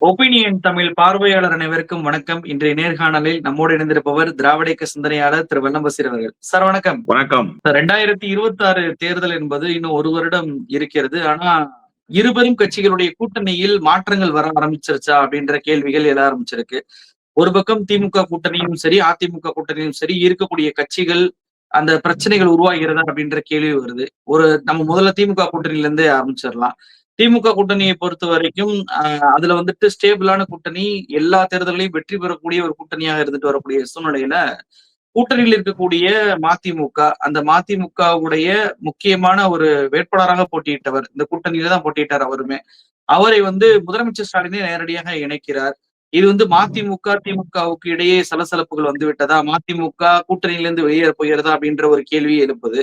Opinion Tamil பார்வையாளர் அனைவருக்கும் வணக்கம். இன்றைய நேர்காணலில் நம்மோடு இணைந்திருப்பவர் திராவிட இயக்க சிந்தனையாளர் திரு வெள்ளம்பசீர் அவர்கள். சார் வணக்கம். வணக்கம். ரெண்டாயிரத்தி இருபத்தி ஆறு தேர்தல் என்பது இன்னும் ஒரு வருடம் இருக்கிறது. ஆனா இருபெரும் கட்சிகளுடைய கூட்டணியில் மாற்றங்கள் வர ஆரம்பிச்சிருச்சா அப்படின்ற கேள்விகள் எழ ஆரம்பிச்சிருக்கு. ஒரு பக்கம் திமுக கூட்டணியும் சரி அதிமுக கூட்டணியும் சரி இருக்கக்கூடிய கட்சிகள் அந்த பிரச்சனைகள் உருவாகிறதா அப்படின்ற கேள்வி வருது. ஒரு நம்ம முதல்ல திமுக கூட்டணியில இருந்தே ஆரம்பிச்சிடலாம். திமுக கூட்டணியை பொறுத்த வரைக்கும் அதுல வந்துட்டு ஸ்டேபிளான கூட்டணி எல்லா தேர்தலையும் வெற்றி பெறக்கூடிய ஒரு கூட்டணியாக இருந்துட்டு வரக்கூடிய சூழ்நிலையில கூட்டணியில் இருக்கக்கூடிய மதிமுக அந்த மதிமுகவுடைய முக்கியமான ஒரு வேட்பாளராக போட்டியிட்டவர் இந்த கூட்டணியில தான் போட்டியிட்டார் அவருமே. அவரை வந்து முதலமைச்சர் ஸ்டாலினே நேரடியாக இணைக்கிறார். இது வந்து மதிமுக திமுகவுக்கு இடையே சலசலப்புகள் வந்து விட்டதா மதிமுக கூட்டணியிலிருந்து வெளியேற போகிறதா? அப்படின்ற ஒரு கேள்வி எழுப்புது.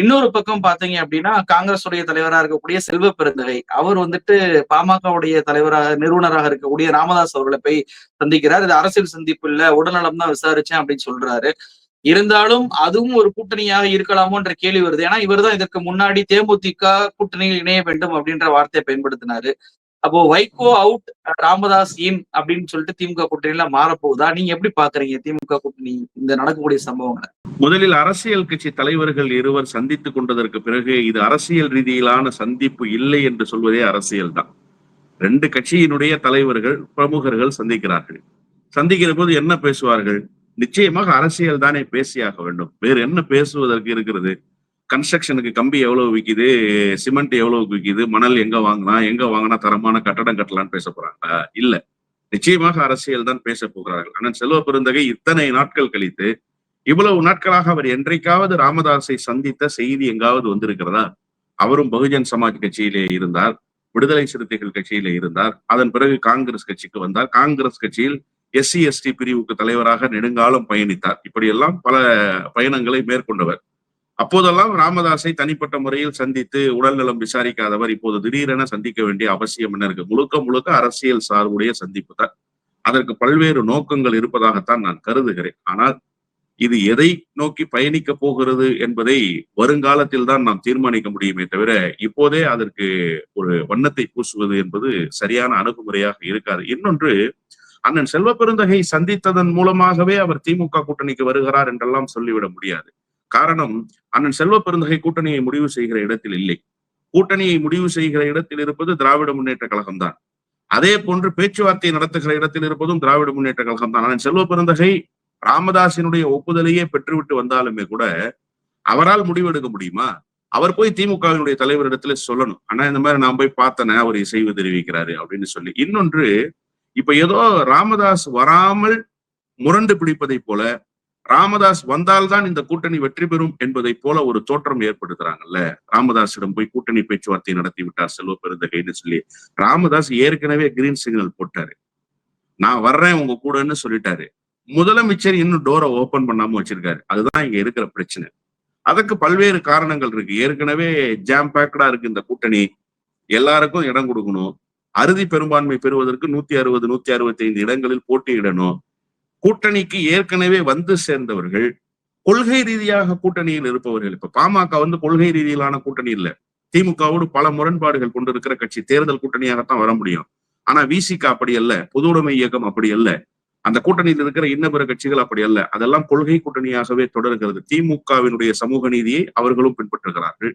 இன்னொரு பக்கம் பாத்தீங்க அப்படின்னா காங்கிரஸ் உடைய தலைவராக இருக்கக்கூடிய செல்வ பெருந்தகை அவர் வந்துட்டு பாமகவுடைய தலைவராக நிறுவனராக இருக்கக்கூடிய ராமதாஸ் அவர்களை போய் சந்திக்கிறார். இது அரசியல் சந்திப்பு இல்ல உடல்நலம் தான் விசாரிச்சேன் அப்படின்னு சொல்றாரு. இருந்தாலும் அதுவும் ஒரு கூட்டணியாக இருக்கலாமோன்ற கேள்வி வருது. ஏன்னா இவர் தான் இதற்கு முன்னாடி தேமுதிக கூட்டணியில் இணைய வேண்டும் அப்படின்ற வார்த்தையை பயன்படுத்தினாரு. அப்போ வைகோ அவுட் ராமதாஸ் இன் அப்படின்னு சொல்லிட்டு திமுக கூட்டணியில மாறப்போகுதா? நீங்க எப்படி பாக்குறீங்க திமுக கூட்டணி இந்த நடக்கக்கூடிய சம்பவங்களை? முதலில் அரசியல் கட்சி தலைவர்கள் இருவர் சந்தித்துக் கொண்டதற்கு பிறகு இது அரசியல் ரீதியிலான சந்திப்பு இல்லை என்று சொல்வதே அரசியல் தான். ரெண்டு கட்சியினுடைய தலைவர்கள் பிரமுகர்கள் சந்திக்கிறார்கள். சந்திக்கிற போது என்ன பேசுவார்கள்? நிச்சயமாக அரசியல் தானே பேசியாக வேண்டும். வேறு என்ன பேசுவதற்கு இருக்கிறது? கன்ஸ்ட்ரக்ஷனுக்கு கம்பி எவ்வளவு விக்குது சிமெண்ட் எவ்வளவு விக்குது மணல் எங்க வாங்கினா எங்க வாங்கினா தரமான கட்டடம் கட்டலாம்னு பேச போறாங்களா? இல்ல. நிச்சயமாக அரசியல் தான் பேச போகிறார்கள். ஆனால் செல்வ பெருந்தகை இத்தனை நாட்கள் கழித்து இவ்வளவு நாட்களாக அவர் என்றைக்காவது ராமதாஸை சந்தித்த செய்தி எங்காவது வந்திருக்கிறதா? அவரும் பகுஜன் சமாஜ் கட்சியிலே இருந்தார் விடுதலை சிறுத்தைகள் கட்சியிலே இருந்தார். அதன் பிறகு காங்கிரஸ் கட்சிக்கு வந்தார். காங்கிரஸ் கட்சியில் எஸ்சி எஸ்டி பிரிவுக்கு தலைவராக நெடுங்காலம் பயணித்தார். இப்படியெல்லாம் பல பயணங்களை மேற்கொண்டவர். அப்போதெல்லாம் ராமதாஸை தனிப்பட்ட முறையில் சந்தித்து உடல்நலம் விசாரிக்காதவர் இப்போது திடீரென சந்திக்க வேண்டிய அவசியம் என்ன இருக்கு? முழுக்க முழுக்க அரசியல் சார்புடைய சந்திப்பு தான். அதற்கு பல்வேறு நோக்கங்கள் இருப்பதாகத்தான் நான் கருதுகிறேன். ஆனால் இது எதை நோக்கி பயணிக்க போகிறது என்பதை வருங்காலத்தில் தான் நாம் தீர்மானிக்க முடியுமே தவிர இப்போதே அதற்கு ஒரு வண்ணத்தை பூசுவது என்பது சரியான அணுகுமுறையாக இருக்காது. இன்னொன்று அண்ணன் செல்வ பெருந்தகை சந்தித்ததன் மூலமாகவே அவர் திமுக கூட்டணிக்கு வருகிறார் என்றெல்லாம் சொல்லிவிட முடியாது. காரணம் அண்ணன் செல்வ பெருந்தகை கூட்டணியை முடிவு செய்கிற இடத்தில் இல்லை. கூட்டணியை முடிவு செய்கிற இடத்தில் இருப்பது திராவிட முன்னேற்ற கழகம் தான் அதே போன்று பேச்சுவார்த்தை நடத்துகிற இடத்தில் இருப்பதும் திராவிட முன்னேற்ற கழகம் தான் அண்ணன் செல்வ பெருந்தகை ராமதாசினுடைய ஒப்புதலையே பெற்றுவிட்டு வந்தாலுமே கூட அவரால் முடிவெடுக்க முடியுமா? அவர் போய் திமுகவினுடைய தலைவரிடத்துல சொல்லணும். ஆனா இந்த மாதிரி நான் போய் பார்த்தனே அவர் இசைவு தெரிவிக்கிறாரு அப்படின்னு சொல்லி. இன்னொன்று இப்ப ஏதோ ராமதாஸ் வராமல் முரண்டு பிடிப்பதை போல ராமதாஸ் வந்தால்தான் இந்த கூட்டணி வெற்றி பெறும் என்பதை போல ஒரு தோற்றம் ஏற்படுத்துறாங்கல்ல? ராமதாஸிடம் போய் கூட்டணி பேச்சுவார்த்தை நடத்தி விட்டார் செல்வ பெருந்தகைன்னு சொல்லி. ராமதாஸ் ஏற்கனவே கிரீன் சிக்னல் போட்டாரு. நான் வர்றேன் உங்க கூடன்னு சொல்லிட்டாரு. முதலமைச்சர் இன்னும் டோரை ஓபன் பண்ணாம வச்சிருக்காரு. அதுதான் இங்க இருக்கிற பிரச்சனை. அதுக்கு பல்வேறு காரணங்கள் இருக்கு. ஏற்கனவே ஜாம் பேக்கடா இருக்கு இந்த கூட்டணி. எல்லாருக்கும் இடம் கொடுக்கணும். அறுதி பெரும்பான்மை பெறுவதற்கு நூத்தி அறுபது நூத்தி அறுபத்தி ஐந்து இடங்களில் போட்டியிடணும். கூட்டணிக்கு ஏற்கனவே வந்து சேர்ந்தவர்கள் கொள்கை ரீதியாக கூட்டணியில் இருப்பவர்கள். இப்ப பாமக வந்து கொள்கை ரீதியிலான கூட்டணி இல்ல. திமுகவோடு பல முரண்பாடுகள் கொண்டிருக்கிற கட்சி. தேர்தல் கூட்டணியாகத்தான் வர முடியும். ஆனா விசிக அப்படி அல்ல. பொதுவுடைமை உடைமை இயக்கம் அப்படி அல்ல. அந்த கூட்டணியில் இருக்கிற இன்ன பிற கட்சிகள் அப்படி அல்ல. அதெல்லாம் கொள்கை கூட்டணியாகவே தொடர்கிறது. திமுகவினுடைய சமூக நீதியை அவர்களும் பின்பற்றுகிறார்கள்.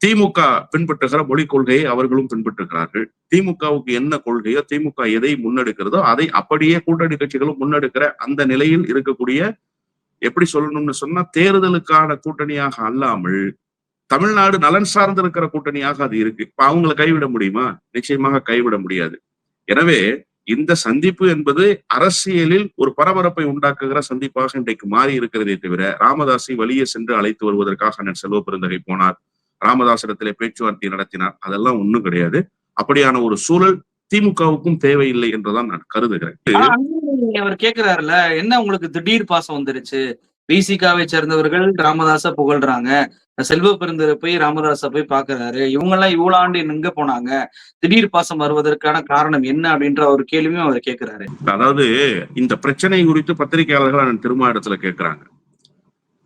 திமுக பின்பற்றுகிற மொழி கொள்கையை அவர்களும் பின்பற்றுகிறார்கள். திமுகவுக்கு என்ன கொள்கையோ திமுக எதை முன்னெடுக்கிறதோ அதை அப்படியே கூட்டணி கட்சிகளும் முன்னெடுக்கிற அந்த நிலையில் இருக்கக்கூடிய எப்படி சொல்லணும்னு சொன்னா தேர்தலுக்கான கூட்டணியாக அல்லாமல் தமிழ்நாடு நலன் சார்ந்து இருக்கிற கூட்டணியாக அது இருக்கு. இப்ப அவங்களை கைவிட முடியுமா? நிச்சயமாக கைவிட முடியாது. எனவே இந்த சந்திப்பு என்பது அரசியலில் ஒரு பரபரப்பை உண்டாக்குகிற சந்திப்பாக இன்றைக்கு மாறி இருக்கிறதே தவிர ராமதாஸை வழியே சென்று அழைத்து வருவதற்காக அண்ணன் செல்வ பெருந்தகை போனார். ராமதாசிடத்திலே பேச்சுவார்த்தை நடத்தினார். அதெல்லாம் ஒண்ணும் கிடையாது. அப்படியான ஒரு சூழல் திமுகவுக்கும் தேவையில்லை என்றுதான் நான் கருதுகிறேன். அவர் கேக்குறாருல என்ன உங்களுக்கு திடீர் பாசம் வந்துருச்சு? பிசிகாவை சேர்ந்தவர்கள் ராமதாச புகழ்றாங்க. செல்வ பெருந்தரை போய் ராமதாச போய் பாக்குறாரு. இவங்க எல்லாம் இவ்வளவு ஆண்டு எங்க போனாங்க. திடீர் பாசம் வருவதற்கான காரணம் என்ன அப்படின்ற ஒரு கேள்வியும் அவர் கேட்கிறாரு அதாவது இந்த பிரச்சனை குறித்து பத்திரிகையாளர்கள் திருமாடத்துல கேட்கிறாங்க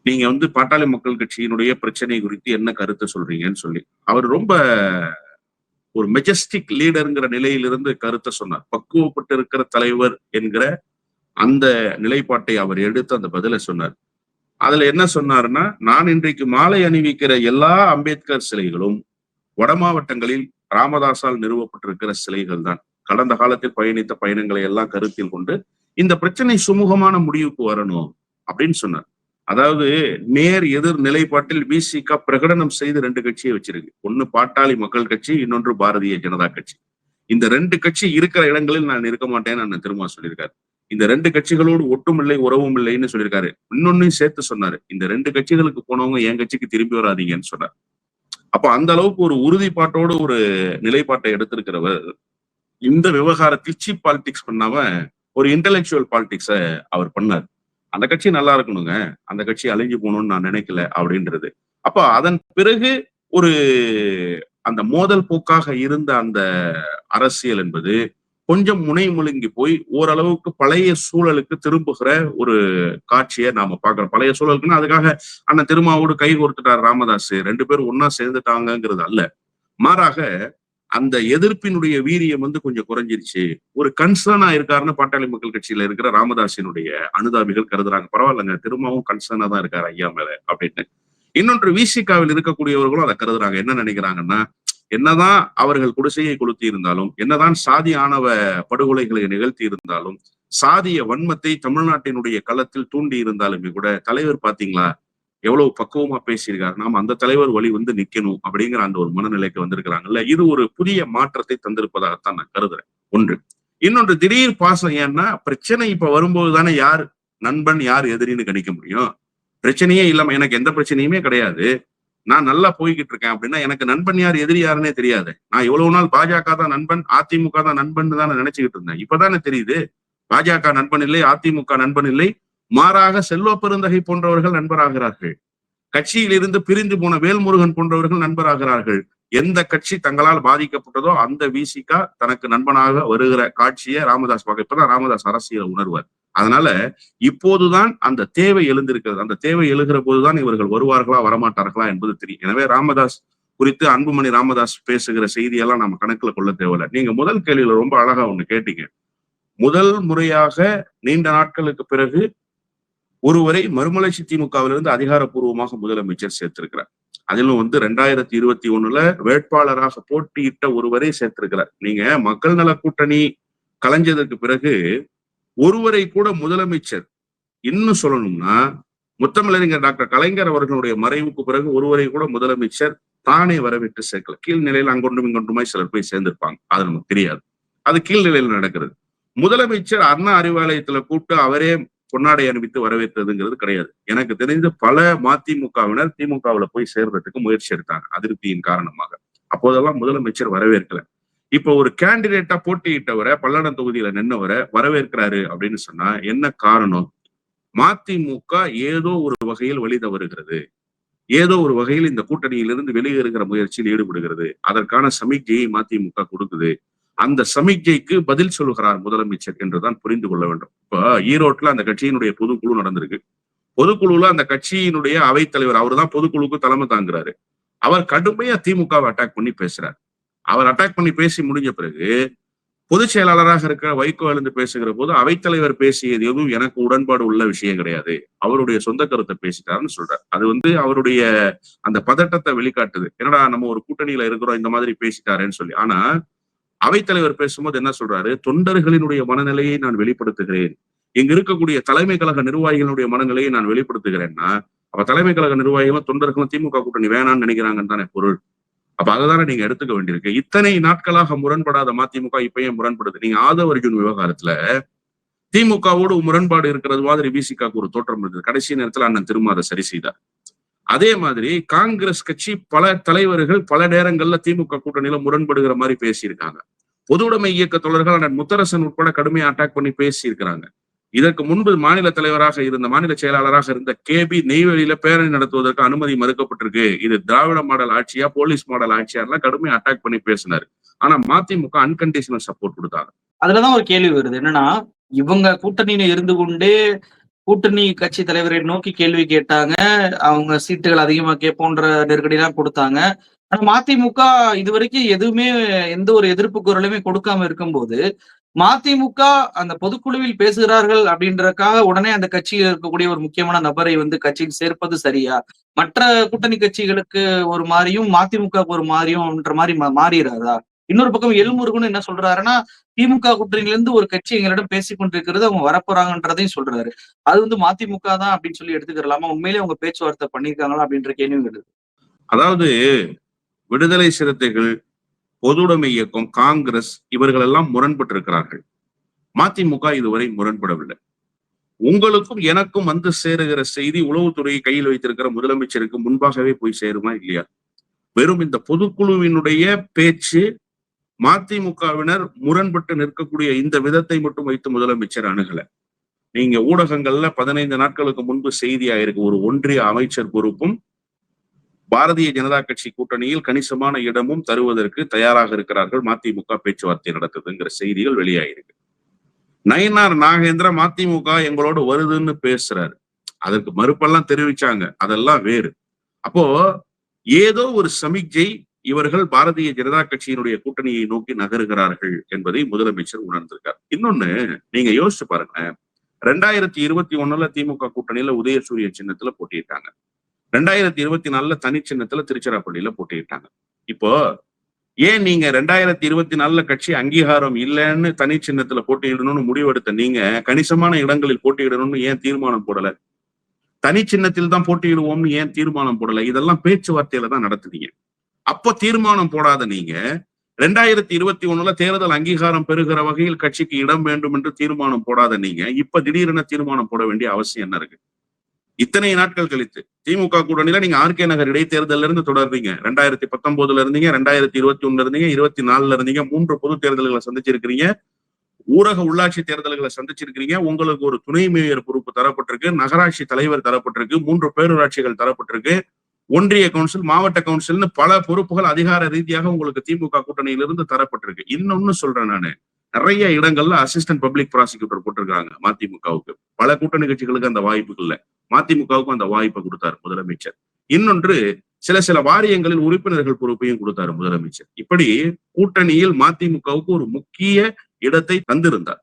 நீங்க வந்து பாட்டாளி மக்கள் கட்சியினுடைய பிரச்சனை குறித்து என்ன கருத்து சொல்றீங்கன்னு சொல்லி. அவர் ரொம்ப ஒரு மெஜஸ்டிக் லீடர்ங்கிற நிலையிலிருந்து கருத்தை சொன்னார். பக்குவப்பட்டு இருக்கிற தலைவர் என்கிற அந்த நிலைப்பாட்டை அவர் எடுத்து அந்த பதிலை சொன்னார். அதுல என்ன சொன்னாருன்னா நான் இன்றைக்கு மாலை அணிவிக்கிற எல்லா அம்பேத்கர் சிலைகளும் வட மாவட்டங்களில் ராமதாஸால் நிறுவப்பட்டிருக்கிற சிலைகள் தான். கடந்த காலத்தில் பயணித்த பயணங்களை எல்லாம் கருத்தில் கொண்டு இந்த பிரச்சனை சுமூகமான முடிவுக்கு வரணும் அப்படின்னு சொன்னார். அதாவது நேர் எதிர் நிலைப்பாட்டில் பிசிக பிரகடனம் செய்து ரெண்டு கட்சியை வச்சிருக்கு. ஒன்னு பாட்டாளி மக்கள் கட்சி இன்னொன்று பாரதிய ஜனதா கட்சி. இந்த ரெண்டு கட்சி இருக்கிற இடங்களில் நான் இருக்க மாட்டேன்னு நான் திருமா சொல்லியிருக்காரு. இந்த ரெண்டு கட்சிகளோடு ஒட்டுமில்லை உறவும் இல்லைன்னு சொல்லியிருக்காரு. இன்னொன்னையும் சேர்த்து சொன்னாரு. இந்த ரெண்டு கட்சிகளுக்கு போனவங்க என் கட்சிக்கு திரும்பி வராதீங்கன்னு சொன்னார். அப்ப அந்த அளவுக்கு ஒரு உறுதிப்பாட்டோடு ஒரு நிலைப்பாட்டை எடுத்திருக்கிறவர் இந்த விவகாரத்தில் சீப் பாலிடிக்ஸ் பண்ணாம ஒரு இன்டலெக்சுவல் பாலிடிக்ஸ அவர் பண்ணார். அந்த கட்சி நல்லா இருக்கணுங்க. அந்த கட்சி அழிஞ்சு போகணும்னு நான் நினைக்கல அப்படின்றது. அப்போ அதன் பிறகு ஒரு அந்த மோதல் போக்காக இருந்த அந்த அரசியல் என்பது கொஞ்சம் முனை முழுங்கி போய் ஓரளவுக்கு பழைய சூழலுக்கு திரும்புகிற ஒரு காட்சியை நாம பாக்குறோம் பழைய சூழலுக்குன்னா அதுக்காக அண்ணன் திருமாவோடு கை கோர்த்துட்டார் ராமதாஸ் ரெண்டு பேரும் ஒன்னா சேர்ந்துட்டாங்கிறது அல்ல. மாறாக அந்த எதிர்ப்பினுடைய வீரியம் வந்து கொஞ்சம் குறைஞ்சிருச்சு. ஒரு கன்சர்னா இருக்காருன்னு பாட்டாளி மக்கள் கட்சியில இருக்கிற ராமதாசினுடைய அனுதாபிகள் கருதுறாங்க. பரவாயில்லங்க திரும்பவும் கன்சர்னா தான் இருக்காரு ஐயா மேல அப்படின்னு. இன்னொன்று விசிகாவில் இருக்கக்கூடியவர்களும் அதை கருதுறாங்க. என்ன நினைக்கிறாங்கன்னா என்னதான் அவர்கள் குடிசையை கொளுத்தி இருந்தாலும் என்னதான் சாதி ஆணவ படுகொலைகளை நிகழ்த்தி இருந்தாலும் சாதிய வன்மத்தை தமிழ்நாட்டினுடைய களத்தில் தூண்டி இருந்தாலுமே கூட தலைவர் பாத்தீங்களா? எவ்வளவு பக்குவமா பேசியிருக்காரு? நாம அந்த தலைவர் வழி வந்து நிக்கணும் அப்படிங்கிற அந்த ஒரு மனநிலைக்கு வந்திருக்கிறாங்கல்ல இது ஒரு புதிய மாற்றத்தை தந்திருப்பதாகத்தான் நான் கருதுறேன். ஒன்று. இன்னொன்று திடீர் பாசம் ஏன்னா பிரச்சனை இப்ப வரும்போது தானே யார் நண்பன் யார் எதிரின்னு கணிக்க முடியும். பிரச்சனையே இல்லாம எனக்கு எந்த பிரச்சனையுமே கிடையாது. நான் நல்லா போய்கிட்டு இருக்கேன் அப்படின்னா எனக்கு நண்பன் யார் எதிரி யாருன்னே தெரியாது. நான் எவ்வளவு நாள் பாஜக தான் நண்பன் அதிமுக தான் நண்பன் தானே நினைச்சுக்கிட்டு இருந்தேன். இப்பதானே தெரியுது. பாஜக நண்பன் இல்லை அதிமுக நண்பன் இல்லை மாறாக செல்வ பெருந்தகை போன்றவர்கள் நண்பராகிறார்கள். கட்சியில் இருந்து பிரிந்து போன வேல்முருகன் போன்றவர்கள் நண்பராகிறார்கள். எந்த கட்சி தங்களால் பாதிக்கப்பட்டதோ அந்த விசிகா தனக்கு நண்பனாக வருகிற காட்சியை ராமதாஸ் பார்க்க இப்பதான் ராமதாஸ் அரசியலை உணர்வார். அதனால இப்போதுதான் அந்த தேவை எழுந்திருக்கிறது. அந்த தேவை எழுகிற போதுதான் இவர்கள் வருவார்களா வரமாட்டார்களா என்பது தெரியும். எனவே ராமதாஸ் குறித்து அன்புமணி ராமதாஸ் பேசுகிற செய்தியெல்லாம் நம்ம கணக்குல கொள்ள தேவையில்லை. நீங்க முதல் கேள்வியில ரொம்ப அழகா ஒண்ணு கேட்டீங்க. முதல் முறையாக நீண்ட நாட்களுக்கு பிறகு ஒருவரை மறுமலர்ச்சி திமுகவிலிருந்து அதிகாரப்பூர்வமாக முதலமைச்சர் சேர்த்திருக்கிறார். அதிலும் வந்து ரெண்டாயிரத்தி இருபத்தி ஒண்ணுல வேட்பாளராக போட்டியிட்ட ஒருவரை சேர்த்திருக்கிறார். நீங்க மக்கள் நல கூட்டணி கலைஞ்சதற்கு பிறகு ஒருவரை கூட முதலமைச்சர் இன்னும் சொல்லணும்னா முத்தமிழறிஞர் டாக்டர் கலைஞர் அவர்களுடைய மறைவுக்கு பிறகு ஒருவரை கூட முதலமைச்சர் தானே வரவேற்று சேர்க்கல. கீழ்நிலையில் அங்கொன்றும் இங்கொன்றுமாய் சிலர் போய் சேர்ந்திருப்பாங்க. அது நமக்கு தெரியாது. அது கீழ்நிலையில் நடக்கிறது. முதலமைச்சர் அண்ணா அறிவாலயத்துல கூப்பிட்டு அவரே பொன்னாடை அணிவித்து வரவேற்றதுங்கிறது கிடையாது. எனக்கு தெரிந்த பல மதிமுகவினர் திமுகவுல போய் சேர்றதுக்கு முயற்சி எடுத்தாங்க அதிருப்தியின் காரணமாக. அப்போதெல்லாம் முதலமைச்சர் வரவேற்கல. இப்ப ஒரு கேண்டிடேட்டா போட்டியிட்டவரை பல்லடம் தொகுதியில நின்னவரை வரவேற்கிறாரு அப்படின்னு சொன்னா என்ன காரணம்? மதிமுக ஏதோ ஒரு வகையில் வழி தவறுகிறது ஏதோ ஒரு வகையில் இந்த கூட்டணியிலிருந்து வெளியேறுகிற முயற்சியில் ஈடுபடுகிறது. அதற்கான சமிக்கையை மதிமுக கொடுக்குது. அந்த சமிக்ஞைக்கு பதில் சொல்லுகிறார் முதலமைச்சர் என்றுதான் புரிந்து கொள்ள வேண்டும். இப்ப ஈரோட்ல அந்த கட்சியினுடைய பொதுக்குழு நடந்திருக்கு. பொதுக்குழுல அந்த கட்சியினுடைய அவைத்தலைவர் அவர் தான் பொதுக்குழுக்கு தலைமை தாங்குறாரு. அவர் கடுமையா திமுகவை அட்டாக் பண்ணி பேசுறாரு. அவர் அட்டாக் பண்ணி பேசி முடிஞ்ச பிறகு பொதுச் செயலாளராக இருக்கிற வைகோ எழுந்து பேசுகிற போது அவைத்தலைவர் பேசியது எதுவும் எனக்கு உடன்பாடு உள்ள விஷயம் கிடையாது. அவருடைய சொந்த கருத்தை பேசிட்டாருன்னு சொல்றாரு. அது வந்து அவருடைய அந்த பதட்டத்தை வெளிக்காட்டுது. என்னடா நம்ம ஒரு கூட்டணியில இருக்கிறோம் இந்த மாதிரி பேசிட்டாருன்னு சொல்லி. ஆனா அவைத்தலைவர் பேசும்போது என்ன சொல்றாரு? தொண்டர்களினுடைய மனநிலையை நான் வெளிப்படுத்துகிறேன். இங்க இருக்கக்கூடிய தலைமை கழக நிர்வாகிகளுடைய மனநிலையை நான் வெளிப்படுத்துகிறேன்னா அப்ப தலைமை கழக நிர்வாகிகளும் தொண்டர்களும் திமுக கூட்டணி வேணாம்னு நினைக்கிறாங்கன்னு தானே பொருள். அப்ப அததானே நீங்க எடுத்துக்க வேண்டியிருக்கு. இத்தனை நாட்களாக முரண்படாத மதிமுக இப்பயும் முரண்படுது. நீங்க ஆதவ அர்ஜுன் விவகாரத்துல திமுகவோடு முரண்பாடு இருக்கிறது மாதிரி விசிகாக்கு ஒரு தோற்றம் இருந்தது கடைசி நேரத்துல அண்ணன் திரும்ப அதை சரி செய்தார். அதே மாதிரி காங்கிரஸ் கட்சி பல தலைவர்கள் பல நேரங்கள்ல திமுக கூட்டணியில முரண்படுகிற மாதிரி பேசியிருக்காங்க. பொது உடைமை இயக்க தொடர்கள் அண்ணன் முத்தரசன் உட்பட கடுமையா அட்டாக் பண்ணி பேசியிருக்கிறாங்க. இதற்கு முன்பு மாநில தலைவராக இருந்த மாநில செயலாளராக இருந்த கே பி நெய்வேலியில பேரணி நடத்துவதற்கு அனுமதி மறுக்கப்பட்டிருக்கு. இது திராவிட மாடல் ஆட்சியா போலீஸ் மாடல் ஆட்சியாலாம் கடுமையா அட்டாக் பண்ணி பேசினாரு. ஆனா மதிமுக அன்கண்டிஷனல் சப்போர்ட் கொடுத்தாங்க. அதுலதான் ஒரு கேள்வி வருது. என்னன்னா இவங்க கூட்டணியில இருந்து கொண்டே கூட்டணி கட்சி தலைவரை நோக்கி கேள்வி கேட்டாங்க. அவங்க சீட்டுகள் அதிகமா கேட்போன்ற நெருக்கடி எல்லாம் கொடுத்தாங்க. ஆனா மதிமுக இதுவரைக்கும் எதுவுமே எந்த ஒரு எதிர்ப்பு குரலுமே கொடுக்காம இருக்கும்போது மதிமுக அந்த பொதுக்குழுவில் பேசுகிறார்கள் அப்படின்றதுக்காக உடனே அந்த கட்சியில் இருக்கக்கூடிய ஒரு முக்கியமான நபரை வந்து கட்சியில் சேர்ப்பது சரியா? மற்ற கூட்டணி கட்சிகளுக்கு ஒரு மாதிரியும் மதிமுக ஒரு மாதிரியும்ன்ற மாதிரி மா- மாறிடாதா இன்னொரு பக்கம் எல்முருகன் என்ன சொல்றாருன்னா திமுக கூட்டணியில இருந்து ஒரு கட்சி எங்களிடம் பேசிக் கொண்டிருக்கிறது அவங்க வரப்போறாங்கன்றதையும் சொல்றாரு. அது வந்து மதிமுக தான் அப்படின்னு சொல்லி எடுத்துக்கிறலாமா? உண்மையிலேயே அவங்க பேச்சுவார்த்தை பண்ணிருக்காங்களா அப்படின்ற கேள்வி வருது. அதாவது விடுதலை சிறுத்தைகள் பொதுவுடைமை இயக்கம் காங்கிரஸ் இவர்கள் எல்லாம் முரண்பட்டு இருக்கிறார்கள் மதிமுக இதுவரை முரண்படவில்லை. உங்களுக்கும் எனக்கும் வந்து சேருகிற செய்தி உளவுத்துறையை கையில் வைத்திருக்கிற முதலமைச்சருக்கு முன்பாகவே போய் சேருமா இல்லையா? வெறும் இந்த பொதுக்குழுவினுடைய பேச்சு மதிமுகவினர் முரண்பட்டு நிற்கக்கூடிய இந்த விதத்தை மட்டும் வைத்து முதலமைச்சர் அணுகல. நீங்க ஊடகங்கள்ல பதினைந்து நாட்களுக்கு முன்பு செய்தியா இருக்கு ஒரு ஒன்றிய அமைச்சர் பொறுப்பும் பாரதிய ஜனதா கட்சி கூட்டணியில் கணிசமான இடமும் தருவதற்கு தயாராக இருக்கிறார்கள் மதிமுக பேச்சுவார்த்தை நடத்துதுங்கிற செய்திகள் வெளியாயிருக்கு. நயினார் நாகேந்திர மதிமுக எங்களோட வருதுன்னு பேசுறாரு. அதற்கு மறுப்பெல்லாம் தெரிவிச்சாங்க. அதெல்லாம் வேறு. அப்போ ஏதோ ஒரு சமிக்ஜை இவர்கள் பாரதிய ஜனதா கட்சியினுடைய கூட்டணியை நோக்கி நகருகிறார்கள் என்பதை முதலமைச்சர் உணர்ந்திருக்கார். இன்னொன்னு நீங்க யோசிச்சு பாருங்க ரெண்டாயிரத்தி இருபத்தி ஒண்ணுல திமுக கூட்டணியில உதயசூரிய சின்னத்துல போட்டியிட்டாங்க. ரெண்டாயிரத்தி இருபத்தி நாலுல தனி சின்னத்துல திருச்சிராப்பள்ளியில போட்டியிட்டாங்க. இப்போ ஏன் நீங்க ரெண்டாயிரத்தி இருபத்தி நாலுல கட்சி அங்கீகாரம் இல்லைன்னு தனி சின்னத்துல போட்டியிடணும்னு முடிவெடுத்த நீங்க கணிசமான இடங்களில் போட்டியிடணும்னு ஏன் தீர்மானம் போடல? தனி சின்னத்தில் தான் போட்டியிடுவோம்னு ஏன் தீர்மானம் போடல? இதெல்லாம் பேச்சுவார்த்தையில தான் நடத்துனீங்க. அப்போ தீர்மானம் போடாத நீங்க. ரெண்டாயிரத்தி இருபத்தி ஒண்ணுல தேர்தல் அங்கீகாரம் பெறுகிற வகையில் கட்சிக்கு இடம் வேண்டும் என்று தீர்மானம் போடாத நீங்க. இப்ப திடீரென தீர்மானம் போட வேண்டிய அவசியம் என்ன இருக்கு? இத்தனை நாட்கள் கழித்து திமுக கூட்டணியில நீங்க ஆர்கே நகர் இடைத்தேர்தல்ல இருந்து தொடர்றீங்க. ரெண்டாயிரத்தி பத்தொன்பதுல இருந்தீங்க ரெண்டாயிரத்தி இருபத்தி ஒண்ணுல இருந்தீங்க இருபத்தி நாலுல இருந்தீங்க மூன்று பொது தேர்தல்களை சந்திச்சிருக்கிறீங்க. ஊரக உள்ளாட்சி தேர்தல்களை சந்திச்சிருக்கிறீங்க. உங்களுக்கு ஒரு துணை மேயர் பொறுப்பு தரப்பட்டிருக்கு நகராட்சி தலைவர் தரப்பட்டிருக்கு மூன்று பேரூராட்சிகள் தரப்பட்டிருக்கு. ஒன்றிய கவுன்சில் மாவட்ட கவுன்சில்னு பல பொறுப்புகள் அதிகார ரீதியாக உங்களுக்கு திமுக கூட்டணியிலிருந்து தரப்பட்டிருக்கு. இன்னொன்னு சொல்றேன் நானு. நிறைய இடங்கள்ல அசிஸ்டன்ட் பப்ளிக் ப்ராசிக்யூட்டர் போட்டிருக்காங்க மதிமுகவுக்கு. பல கூட்டணி கட்சிகளுக்கு அந்த வாய்ப்புகள் மதிமுகவுக்கு மதிமுகவுக்கும் அந்த வாய்ப்பை கொடுத்தார் முதலமைச்சர். இன்னொன்று சில சில வாரியங்களில் உறுப்பினர்கள் பொறுப்பையும் கொடுத்தார் முதலமைச்சர். இப்படி கூட்டணியில் மதிமுகவுக்கு ஒரு முக்கிய இடத்தை தந்திருந்தார்.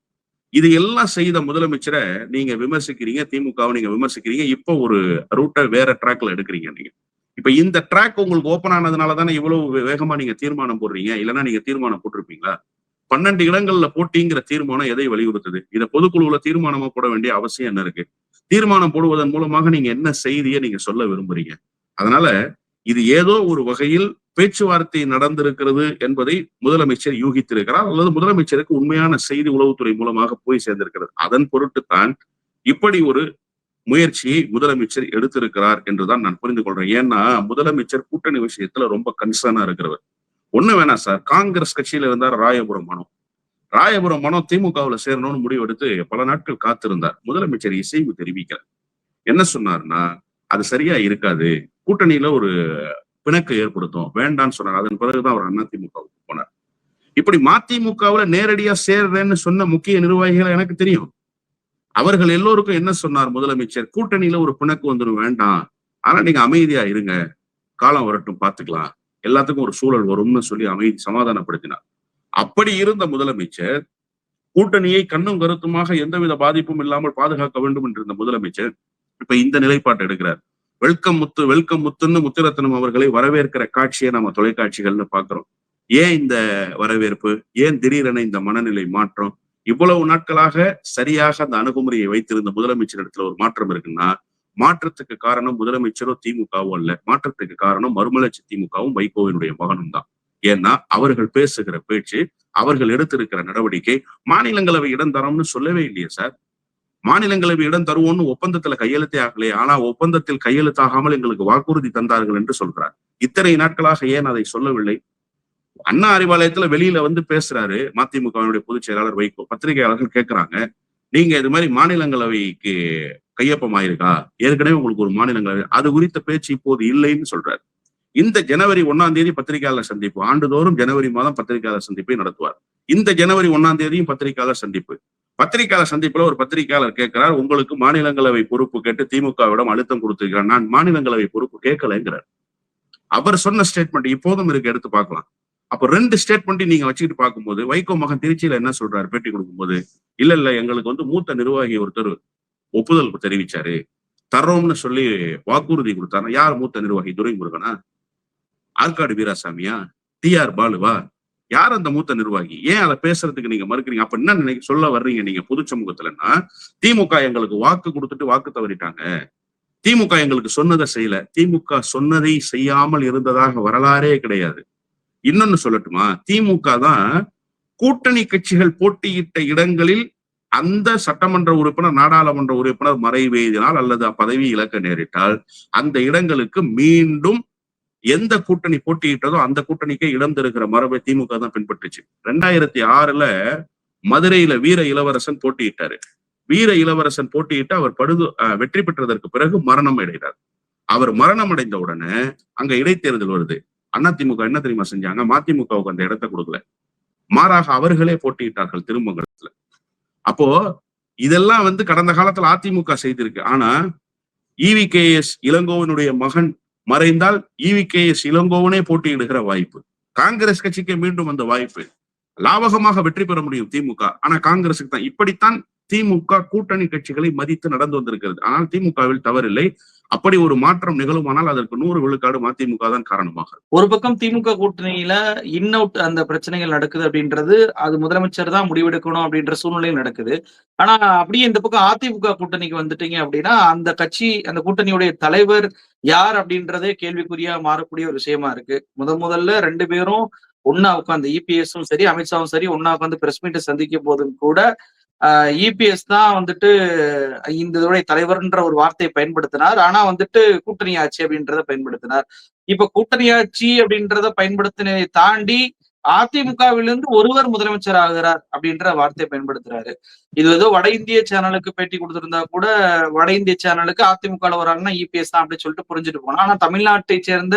இது எல்லாம் செய்த முதலமைச்சரை நீங்க விமர்சிக்கிறீங்க திமுகவை நீங்க விமர்சிக்கிறீங்க. இப்போ ஒரு ரூட்டை வேற ட்ராக்ல எடுக்கிறீங்க நீங்க. இப்ப இந்த ட்ராக் உங்களுக்கு ஓபன் ஆனதுனால தானே இவ்வளவு வேகமா நீங்க தீர்மானம் போடுறீங்க? இல்லைன்னா நீங்க தீர்மானம் போட்டிருப்பீங்களா? பன்னெண்டு இடங்கள்ல போட்டிங்கிற தீர்மானம் எதை வலியுறுத்துது? இதை பொதுக்குழுவுல தீர்மானமா போட வேண்டிய அவசியம் என்ன இருக்கு? தீர்மானம் போடுவதன் மூலமாக நீங்க என்ன செய்தியை நீங்க சொல்ல விரும்புறீங்க? அதனால இது ஏதோ ஒரு வகையில் பேச்சுவார்த்தை நடந்திருக்கிறது என்பதை முதலமைச்சர் யூகித்திருக்கிறார். அல்லது முதலமைச்சருக்கு உண்மையான செய்தி உளவுத்துறை மூலமாக போய் சேர்ந்திருக்கிறது. அதன் பொருட்டுத்தான் இப்படி ஒரு முயற்சியை முதலமைச்சர் எடுத்திருக்கிறார் என்றுதான் நான் புரிந்து கொள்றேன். ஏன்னா முதலமைச்சர் கூட்டணி விஷயத்துல ரொம்ப கன்சர்னா இருக்கிறவர். ஒண்ணு வேணாம் சார். காங்கிரஸ் கட்சியில இருந்தார் ராயபுரம் மனோ. ராயபுரம் மனோ திமுகவுல சேரணும்னு முடிவெடுத்து பல நாட்கள் காத்திருந்தார். முதலமைச்சர் இசைவு தெரிவிக்கிறார் என்ன சொன்னார்னா அது சரியா இருக்காது. கூட்டணியில ஒரு பிணக்கு ஏற்படுத்தும். வேண்டான்னு சொன்னார். அதன் பிறகுதான் அவர் அண்ணா திமுகவுக்கு போனார். இப்படி மதிமுகவுல நேரடியா சேர்றேன்னு சொன்ன முக்கிய நிர்வாகிகள் எனக்கு தெரியும். அவர்கள் எல்லோருக்கும் என்ன சொன்னார் முதலமைச்சர்? கூட்டணியில ஒரு பிணக்கு வந்துடும் வேண்டாம். ஆனா நீங்க அமைதியா இருங்க. காலம் வரட்டும் பாத்துக்கலாம் எல்லாத்துக்கும் ஒரு சூழல் வரும்னு சொல்லி அமைதி சமாதானப்படுத்தினார். அப்படி இருந்த முதலமைச்சர் கூட்டணியை கண்ணும் கருத்துமாக எந்தவித பாதிப்பும் இல்லாமல் பாதுகாக்க வேண்டும் என்று இருந்த முதலமைச்சர் இப்ப இந்த நிலைப்பாட்டை எடுக்கிறார். வெல்கம் முத்து வெல்கம் முத்துன்னு முத்துரத்னம் அவர்களை வரவேற்கிற காட்சியை நம்ம தொலைக்காட்சிகள்னு பாக்குறோம் ஏன் இந்த வரவேற்பு? ஏன் திடீரென இந்த மனநிலை மாற்றம்? இவ்வளவு நாட்களாக சரியாக அந்த அணுகுமுறையை வைத்திருந்த முதலமைச்சர் இடத்துல ஒரு மாற்றம் இருக்குன்னா மாற்றத்துக்கு காரணம் முதலமைச்சரோ திமுகவோ அல்ல. மாற்றத்துக்கு காரணம் மறுமலர்ச்சி திமுகவும் வைகோவினுடைய மகனும் தான். ஏன்னா அவர்கள் பேசுகிற பேச்சு அவர்கள் எடுத்திருக்கிற நடவடிக்கை மாநிலங்களவை இடம் தரோம்னு சொல்லவே இல்லையே சார். மாநிலங்களவை இடம் தருவோம்னு ஒப்பந்தத்துல கையெழுத்தே ஆகலையே ஆனா ஒப்பந்தத்தில் கையெழுத்தாகாமல் எங்களுக்கு வாக்குறுதி தந்தார்கள் என்று சொல்கிறார் இத்தனை நாட்களாக ஏன் அதை சொல்லவில்லை? அண்ணா அறிவாலயத்துல வெளியில வந்து பேசுறாரு மதிமுகவினுடைய பொதுச் செயலாளர் வைகோ. பத்திரிகையாளர்கள் கேட்கிறாங்க நீங்க இது மாதிரி மாநிலங்களவைக்கு கையொப்பமாயிருக்கா? ஏற்கனவே உங்களுக்கு ஒரு மாநிலங்களவை. அது குறித்த பேச்சு இப்போது இல்லைன்னு சொல்றாரு. இந்த ஜனவரி ஒன்னாம் தேதி பத்திரிகையாளர் சந்திப்பு. ஆண்டுதோறும் ஜனவரி மாதம் பத்திரிகையாளர் சந்திப்பை நடத்துவார். இந்த ஜனவரி ஒன்னாம் தேதியும் பத்திரிகையாளர் சந்திப்பு. பத்திரிகையாளர் சந்திப்புல ஒரு பத்திரிகையாளர் கேட்கிறார் உங்களுக்கு மாநிலங்களவை பொறுப்பு கேட்டு திமுகவிடம் அழுத்தம் கொடுத்திருக்கிறார். நான் மாநிலங்களவை பொறுப்பு கேட்கலைங்கிறார் அவர் சொன்ன ஸ்டேட்மெண்ட் இப்போதும் இருக்கு. எடுத்து பார்க்கலாம். அப்ப ரெண்டு ஸ்டேட்மெண்ட் நீங்க வச்சுக்கிட்டு பார்க்கும்போது வைகோ மகன் திருச்சியில என்ன சொல்றாரு? பேட்டி கொடுக்கும்போது இல்ல இல்ல எங்களுக்கு வந்து மூத்த நிர்வாகி ஒருத்தர் ஒப்புதல் தெரிவிச்சாரு. தர்றோம்னு சொல்லி வாக்குறுதி கொடுத்தாரு. யார் மூத்த நிர்வாகி? துரைமுருகனா? ஆற்காடு வீராசாமியா? டி ஆர் பாலுவா? யார் அந்த மூத்த நிர்வாகி? ஏன் அதை பேசுறதுக்கு நீங்க மறுக்கிறீங்க? அப்ப என்ன நினைக்க சொல்ல வர்றீங்க நீங்க புது சமூகத்துலன்னா திமுக எங்களுக்கு வாக்கு கொடுத்துட்டு வாக்கு தவறிட்டாங்க. திமுக எங்களுக்கு சொன்னதை செய்யல. திமுக சொன்னதை செய்யாமல் இருந்ததாக வரலாறே கிடையாது. இன்னொன்னு சொல்லட்டுமா? திமுக தான் கூட்டணி கட்சிகள் போட்டியிட்ட இடங்களில் அந்த சட்டமன்ற உறுப்பினர் நாடாளுமன்ற உறுப்பினர் மறைவேதினால் அல்லது பதவி இழக்க நேரிட்டால் அந்த இடங்களுக்கு மீண்டும் எந்த கூட்டணி போட்டியிட்டதோ அந்த கூட்டணிக்கே இடம் தருகிற மரபை திமுக தான் பின்பற்றுச்சு. ரெண்டாயிரத்தி ஆறுல மதுரையில வீர இளவரசன் போட்டியிட்டாரு. வீர இளவரசன் போட்டியிட்டு அவர் படுது அஹ், வெற்றி பெற்றதற்கு பிறகு மரணம் அடைகிறார் அவர் மரணம் அடைந்த உடனே அங்க இடைத்தேர்தல் வருது. அதிமுக என்ன தெரியுமா செஞ்சாங்க? மதிமுகவுக்கு அந்த இடத்த கொடுக்கல. மாறாக அவர்களே போட்டியிட்டார்கள் திருமங்கலத்துல. அப்போ இதெல்லாம் வந்து கடந்த காலத்துல அதிமுக செய்திருக்கு. ஆனா இவி கே எஸ் இளங்கோவனுடைய மகன் மறைந்தால் இவி கே எஸ் இளங்கோவனே போட்டியிடுகிற வாய்ப்பு. காங்கிரஸ் கட்சிக்கு மீண்டும் அந்த வாய்ப்பு. லாபகமாக வெற்றி பெற முடியும் திமுக. ஆனா காங்கிரசுக்கு தான். இப்படித்தான் திமுக கூட்டணி கட்சிகளை மதித்து நடந்து வந்திருக்கிறது. ஆனால் திமுகவில் தவறில்லை. அப்படி ஒரு மாற்றம் நிகழுமானால் அதற்கு நூறு விழுக்காடு மதிமுக தான் காரணமாக. ஒரு பக்கம் திமுக கூட்டணியில இன் அவுட் அந்த பிரச்சனைகள் நடக்குது அப்படின்றது அது முதலமைச்சர் தான் முடிவெடுக்கணும் அப்படின்ற சூழ்நிலையும் நடக்குது. ஆனா அப்படியே இந்த பக்கம் அதிமுக கூட்டணிக்கு வந்துட்டீங்க அப்படின்னா அந்த கட்சி அந்த கூட்டணியுடைய தலைவர் யார் அப்படின்றதே கேள்விக்குறியா மாறக்கூடிய ஒரு விஷயமா இருக்கு. முத முதல்ல ரெண்டு பேரும் ஒன்னா உட்காந்து இபிஎஸும் சரி அமித்ஷாவும் சரி ஒன்னா உட்காந்து பிரஸ் மீட் சந்திக்கும் போதும் கூட இபிஎஸ் தான் வந்துட்டு இந்த இதோடைய தலைவர்ன்ற ஒரு வார்த்தையை பயன்படுத்தினார். ஆனா வந்துட்டு கூட்டணி ஆட்சி அப்படின்றத பயன்படுத்தினார். இப்ப கூட்டணி ஆட்சி அப்படின்றத பயன்படுத்தினதை தாண்டி அதிமுகவிலிருந்து ஒருவர் முதலமைச்சர் ஆகிறார் அப்படின்ற வார்த்தையை பயன்படுத்துறாரு. இது ஏதோ வட இந்திய சேனலுக்கு பேட்டி கொடுத்திருந்தா கூட வட இந்திய சேனலுக்கு அதிமுக வராங்கன்னா இபிஎஸ் தான் அப்படின்னு சொல்லிட்டு புரிஞ்சுட்டு போனோம் ஆனா தமிழ்நாட்டை சேர்ந்த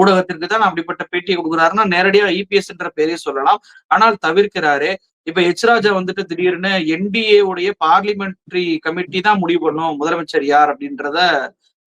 ஊடகத்திற்கு தான் அப்படிப்பட்ட பேட்டியை கொடுக்குறாருன்னா நேரடியா இபிஎஸ் என்ற பெயரே சொல்லலாம். ஆனால் தவிர்க்கிறாரு இப்ப எச் ராஜா வந்துட்டு திடீர்னு என்டிஏ உடைய பார்லிமெண்ட்ரி கமிட்டி தான் முடிவு பண்ணும் முதலமைச்சர் யார் அப்படின்றத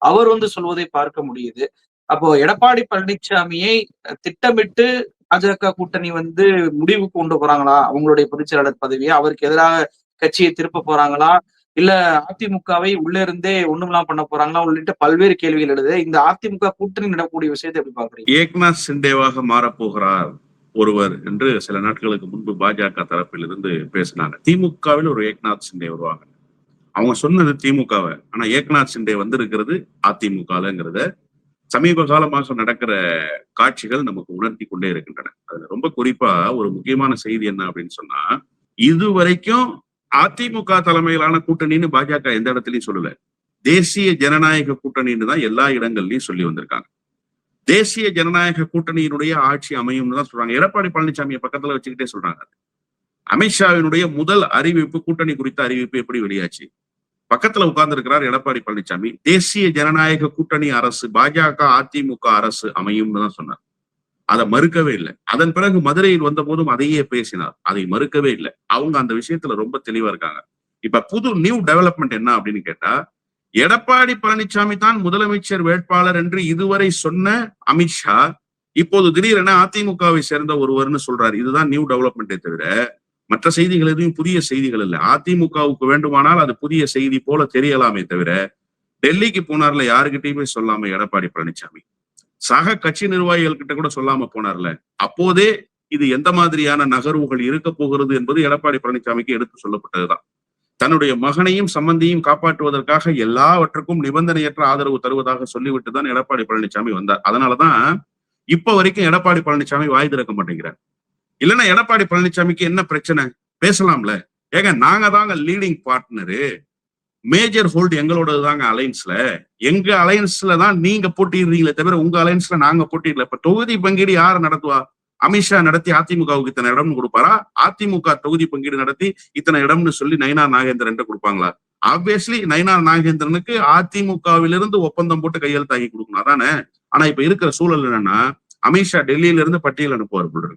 அவர் வந்து சொல்வதை பார்க்க முடியுது. அப்போ எடப்பாடி பழனிசாமியை திட்டமிட்டு பாஜக கூட்டணி வந்து முடிவு கொண்டு போறாங்களா? அவங்களுடைய பொதுச்செயலாளர் பதவியை அவருக்கு எதிராக கட்சியை திருப்ப போறாங்களா? இல்ல அதிமுகவை உள்ள இருந்தே ஒண்ணுமெல்லாம் பண்ண போறாங்களா? உள்ளிட்ட பல்வேறு கேள்விகள் எழுது. இந்த அதிமுக கூட்டணி நடக்கக்கூடிய விஷயத்தை எப்படி பாக்குறீங்க ஏக்நாத் சிண்டேவாக மாறப்போகிறார் ஒருவர் என்று சில நாட்களுக்கு முன்பு பாஜக தரப்பில் இருந்து பேசினாங்க. திமுகவில் ஒரு ஏக்நாத் சிண்டே வருவாங்க அவங்க சொன்னது திமுகவை. ஆனா ஏக்நாத் சிண்டே வந்திருக்கிறது அதிமுகலங்கிறத சமீப காலமாக நடக்கிற காட்சிகள் நமக்கு உணர்த்தி கொண்டே இருக்கின்றன. அதுல ரொம்ப குறிப்பா ஒரு முக்கியமான செய்தி என்ன அப்படின்னு சொன்னா இதுவரைக்கும் அதிமுக தலைமையிலான கூட்டணின்னு பாஜக எந்த இடத்துலயும் சொல்லல. தேசிய ஜனநாயக கூட்டணின்னு தான் எல்லா இடங்கள்லயும் சொல்லி வந்திருக்காங்க. தேசிய ஜனநாயக கூட்டணியினுடைய ஆட்சி அமையும்னு தான் சொல்றாங்க. எடப்பாடி பழனிசாமியை பக்கத்துல வச்சுக்கிட்டே சொல்றாங்க. அமித்ஷாவினுடைய முதல் அறிவிப்பு கூட்டணி குறித்த அறிவிப்பு எப்படி வெளியாச்சு? பக்கத்துல உட்கார்ந்து இருக்கிறார் எடப்பாடி பழனிசாமி. தேசிய ஜனநாயக கூட்டணி அரசு பாஜக அதிமுக அரசு அமையும்னு தான் சொன்னார். அதை மறுக்கவே இல்லை. அதன் பிறகு மதுரையில் வந்த போதும் அதையே பேசினார். அதை மறுக்கவே இல்லை. அவங்க அந்த விஷயத்துல ரொம்ப தெளிவா இருக்காங்க. இப்ப புது நியூ டெவலப்மெண்ட் என்ன அப்படின்னு கேட்டா எடப்பாடி பழனிசாமி தான் முதலமைச்சர் வேட்பாளர் என்று இதுவரை சொன்ன அமித்ஷா இப்போது திடீரென அதிமுகவை சேர்ந்த ஒருவர்னு சொல்றாரு. இதுதான் நியூ டெவலப்மெண்ட்டே தவிர மற்ற செய்திகள் எதுவும் புதிய செய்திகள் இல்லை. அதிமுகவுக்கு வேண்டுமானால் அது புதிய செய்தி போல தெரியலாமே தவிர டெல்லிக்கு போனார்ல யாருக்கிட்டையுமே சொல்லாம எடப்பாடி பழனிசாமி. சக கட்சி நிர்வாகிகள் கிட்ட கூட சொல்லாம போனார்ல. அப்போதே இது எந்த மாதிரியான நகர்வுகள் இருக்க போகிறது என்பது எடப்பாடி பழனிசாமிக்கு எடுத்து சொல்லப்பட்டதுதான். தன்னுடைய மகனையும் சம்பந்தியும் காப்பாற்றுவதற்காக எல்லாவற்றுக்கும் நிபந்தனையற்ற ஆதரவு தருவதாக சொல்லிவிட்டு தான் எடப்பாடி பழனிசாமி வந்தார். அதனாலதான் இப்ப வரைக்கும் எடப்பாடி பழனிசாமி வாய் திறக்க மாட்டேங்கிறார். இல்லைன்னா எடப்பாடி பழனிசாமிக்கு என்ன பிரச்சனை? பேசலாம்ல. ஏங்க நாங்க தாங்க லீடிங் பார்ட்னரு மேஜர் ஹோல்டு எங்களோடது தாங்க அலைன்ஸ்ல எங்க அலைன்ஸ்ல தான் நீங்க போட்டிடுறீங்களே தவிர உங்க அலைன்ஸ்ல நாங்க போட்டிடல இப்ப தொகுதி பங்கீடு யார் நடத்துவா? அமித்ஷா நடத்தி அதிமுகவுக்கு இத்தனை இடம்னு கொடுப்பாரா? அதிமுக தொகுதி பங்கீடு நடத்தி இத்தனை இடம்னு சொல்லி நயினார் நாகேந்திரன் கொடுப்பாங்களா? ஆப்வியஸ்லி நயினார் நாகேந்திரனுக்கு அதிமுகவிலிருந்து ஒப்பந்தம் போட்டு கையெழுத்தாக்கி கொடுக்கணும். அதானே? ஆனா இப்ப இருக்கிற சூழல் என்னன்னா அமித்ஷா டெல்லியில இருந்து பட்டியல் அனுப்புவார் போல